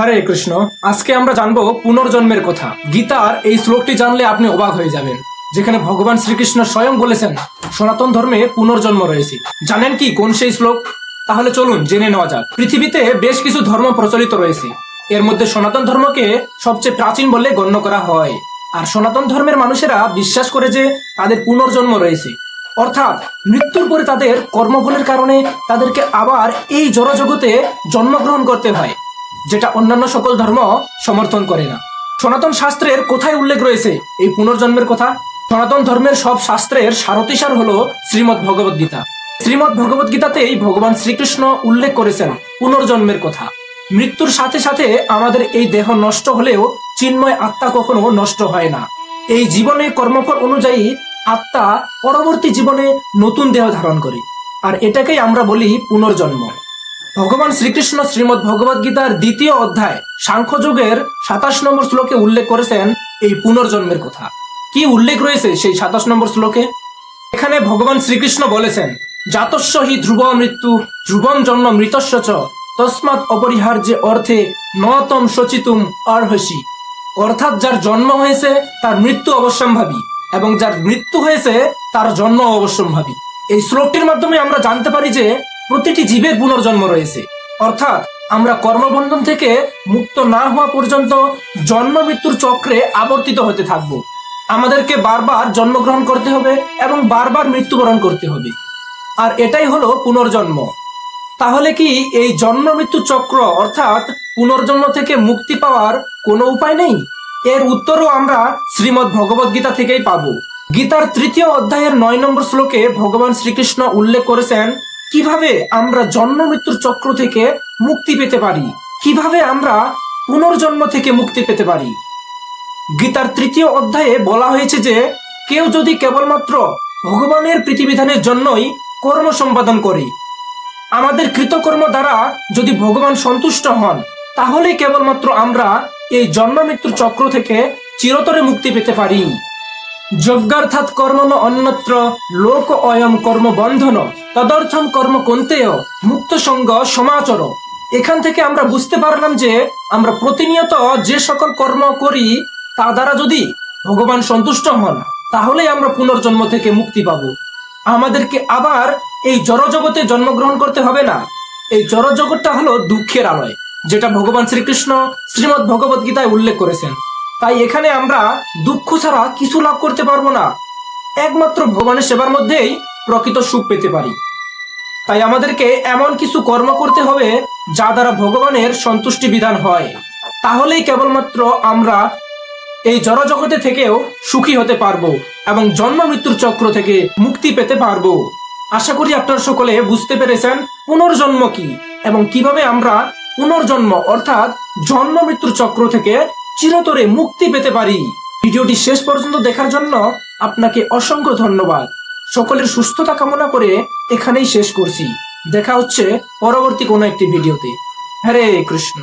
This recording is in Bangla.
হরে কৃষ্ণ, আজকে আমরা জানব পুনর্জন্মের কথা। গীতার এই শ্লোকটি জানলে আপনি অবাক হয়ে যাবেন, যেখানে ভগবান শ্রীকৃষ্ণ স্বয়ং বলেছেন, সনাতন ধর্মে পুনর্জন্ম রয়েছে। জানেন কি কোন সেই শ্লোক? তাহলে চলুন জেনে নেওয়া যাক। পৃথিবীতে বেশ কিছু ধর্ম প্রচলিত রয়েছে। এর মধ্যে সনাতন ধর্মকে সবচেয়ে প্রাচীন বলে গণ্য করা হয়। আর সনাতন ধর্মের মানুষেরা বিশ্বাস করে যে তাদের পুনর্জন্ম রয়েছে। অর্থাৎ মৃত্যুর পরে তাদের কর্মফলের কারণে তাদেরকে আবার এই জড়জগতে জন্মগ্রহণ করতে হয়। যেটা অন্যান্য সকল ধর্ম সমর্থন করে না। সনাতন শাস্ত্রের কোথায় উল্লেখ রয়েছে এই পুনর্জন্মের কথা? সনাতন ধর্মের সব শাস্ত্রের সারতিসার হল শ্রীমৎ ভগবদ গীতা। শ্রীমৎ ভগবদ গীতাতেই ভগবান শ্রীকৃষ্ণ উল্লেখ করেছেন পুনর্জন্মের কথা। মৃত্যুর সাথে সাথে আমাদের এই দেহ নষ্ট হলেও চিন্ময় আত্মা কখনো নষ্ট হয় না। এই জীবনে কর্মফল অনুযায়ী আত্মা পরবর্তী জীবনে নতুন দেহ ধারণ করে। আর এটাকেই আমরা বলি পুনর্জন্ম। ভগবান শ্রীকৃষ্ণ শ্রীমৎ ভগবদ গীতার দ্বিতীয় অধ্যায়, সাংখ্যযোগের সাতাশ নম্বর শ্লোকে উল্লেখ করেছেন এই পুনর্জন্মের কথা। কি উল্লেখ রয়েছে সেই সাতাশ নম্বর শ্লোকে? এখানে ভগবান শ্রীকৃষ্ণ বলেছেন, জাতস্য হি ধ্রুব মৃত্যু ধ্রুবম জন্ম মৃতস্য চ, তস্মাৎ অপরিহার্য অর্থে নতম সচিতুম অর্হসি অর্থাৎ যার জন্ম হয়েছে, তার মৃত্যু অবশ্যম্ভাবী, এবং যার মৃত্যু হয়েছে, তার জন্ম অবশ্যম্ভাবী। এই শ্লোকটির মাধ্যমে আমরা জানতে পারি যে প্রতিটি জীবের পুনর্জন্ম রয়েছে। অর্থাৎ আমরা কর্মবন্ধন থেকে মুক্ত না হওয়া পর্যন্ত জন্ম মৃত্যুর চক্রে আবর্তিত হতে থাকব। আমাদেরকে বারবার জন্মগ্রহণ করতে হবে এবং বারবার মৃত্যুবরণ করতে হবে। আর এটাই হলো পুনর্জন্ম। তাহলে কি এই জন্ম মৃত্যু চক্র অর্থাৎ পুনর্জন্ম থেকে মুক্তি পাওয়ার কোনো উপায় নেই? এর উত্তরও আমরা শ্রীমদ্ ভগবদ গীতা থেকেই পাবো। গীতার তৃতীয় অধ্যায়ের নয় নম্বর শ্লোকে ভগবান শ্রীকৃষ্ণ উল্লেখ করেছেন কীভাবে আমরা জন্ম মৃত্যুর চক্র থেকে মুক্তি পেতে পারি? কীভাবে আমরা পুনর্জন্ম থেকে মুক্তি পেতে পারি? গীতার তৃতীয় অধ্যায়ে বলা হয়েছে যে, কেউ যদি কেবলমাত্র ভগবানের প্রীতিবিধানের জন্যই কর্ম সম্পাদন করে, আমাদের কৃতকর্ম দ্বারা যদি ভগবান সন্তুষ্ট হন তাহলেই কেবলমাত্র আমরা এই জন্ম মৃত্যুর চক্র থেকে চিরতরে মুক্তি পেতে পারি। যজ্ঞার্থাৎ কর্মণ অন্যত্র লোক অয়ম কর্ম বন্ধন তদর্থম কর্ম কন্তেয় মুক্ত সঙ্গ সমাচর। এখান থেকে আমরা বুঝতে পারলাম যে আমরা প্রতিনিয়ত যে সকল কর্ম করি, তা দ্বারা যদি ভগবান সন্তুষ্ট হন, তাহলেই আমরা পুনর্জন্ম থেকে মুক্তি পাব। আমাদেরকে আবার এই জড়জগতে জন্মগ্রহণ করতে হবে না। এই জড়জগৎটা হলো দুঃখের আলয়, যেটা ভগবান শ্রীকৃষ্ণ শ্রীমৎ ভগবদ গীতায় উল্লেখ করেছেন। তাই এখানে আমরা দুঃখ ছাড়া কিছু লাভ করতে পারব না। একমাত্র ভগবানের সেবার মধ্যেই প্রকৃত সুখ পেতে পারি। তাই আমাদেরকে এমন কিছু কর্ম করতে হবে, যা দ্বারা ভগবানের সন্তুষ্টি বিধান হয়। তাহলেই কেবলমাত্র আমরা এই জড়জগতে থেকেও সুখী হতে পারব এবং জন্ম মৃত্যুর চক্র থেকে মুক্তি পেতে পারব। আশা করি আপনারা সকলে বুঝতে পেরেছেন পুনর্জন্ম কি এবং কীভাবে আমরা পুনর্জন্ম অর্থাৎ জন্ম মৃত্যুর চক্র থেকে চিরতরে মুক্তি পেতে পারি। ভিডিওটি শেষ পর্যন্ত দেখার জন্য আপনাকে অসংখ্য ধন্যবাদ। সকলের সুস্থতা কামনা করে এখানেই শেষ করছি। দেখা হচ্ছে পরবর্তী কোনো একটি ভিডিওতে। হরে কৃষ্ণ।